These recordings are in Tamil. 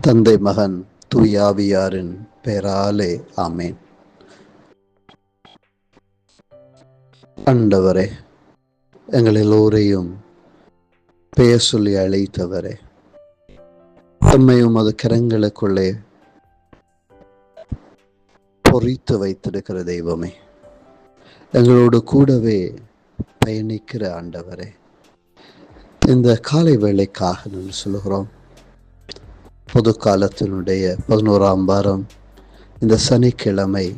தந்தை மகன் தூயாவியாரின் பெயராலே ஆமேன். ஆண்டவரே எங்கள் எல்லோரையும் பெயர் சொல்லி அழைத்தவரே தம்மையும் அது கரங்களுக்குள்ளே பொறித்து வைத்திருக்கிற தெய்வமே எங்களோடு கூடவே பயணிக்கிற ஆண்டவரே இந்த காலை வேலைக்காக நான் சொல்லுகிறோம். பொது காலத்தினுடைய பதினோராம் வாரம் இந்த சனிக்கிழமை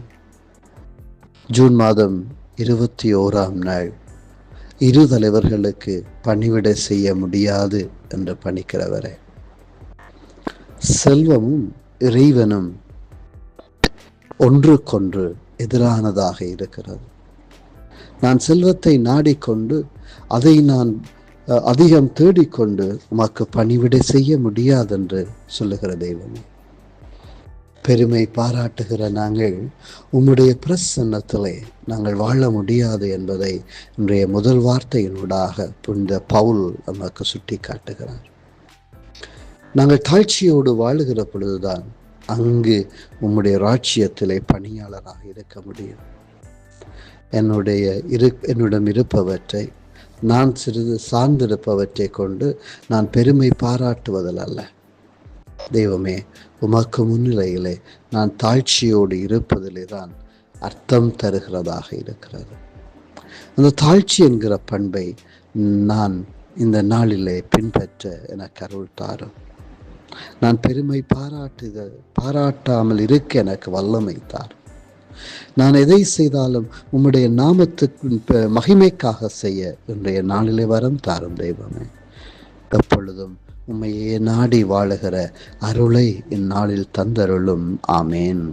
ஜூன் மாதம் இருபத்தி ஓராம் நாள். இரு தலைவர்களுக்கு பணிவிடை செய்ய முடியாது என்று பணிக்கிறவரே. செல்வமும் இறைவனும் ஒன்றுக்கொன்று எதிரானதாக இருக்கிறது. நான் செல்வத்தை நாடிக்கொண்டு அதை நான் அதிகம் தேடிக்கொண்டு உமக்கு பணிவிடை செய்ய முடியாதென்று சொல்லுகிற தெய்வமே பெருமை பாராட்டுகிற நாங்கள் உம்முடைய பிரசன்னத்திலே நாங்கள் வாழ முடியாது என்பதை இன்றைய முதல் வார்த்தையினூடாக புனித பவுல் நமக்கு சுட்டி காட்டுகிறார் நாங்கள் தாழ்ச்சியோடு வாழுகிற பொழுதுதான் அங்கு உம்முடைய ராட்சியத்திலே பணியாளராக இருக்க முடியும். என்னுடைய இரு என்னிடம் இருப்பவற்றை நான் சிறிது சார்ந்திருப்பவற்றை கொண்டு நான் பெருமை பாராட்டுவதில் அல்ல தெய்வமே உமக்கு முன்னிலையிலே நான் தாழ்ச்சியோடு இருப்பதிலே தான் அர்த்தம் தருகிறதாக இருக்கிறது. அந்த தாழ்ச்சி என்கிற பண்பை நான் இந்த நாளிலே பின்பற்ற எனக்கு அருள் தாரும். நான் பெருமை பாராட்டுக பாராட்டாமல் இருக்க எனக்கு வல்லமை தாரும். நான் எதை செய்தாலும் உம்முடைய நாமத்துக்கு மகிமைக்காக செய்ய இன்றைய நாளிலே வரம் தாரும் தெய்வமே. எப்பொழுதும் உம்மையே நாடி வாழுகிற அருளை இந்நாளில் தந்தருளும். ஆமேன்.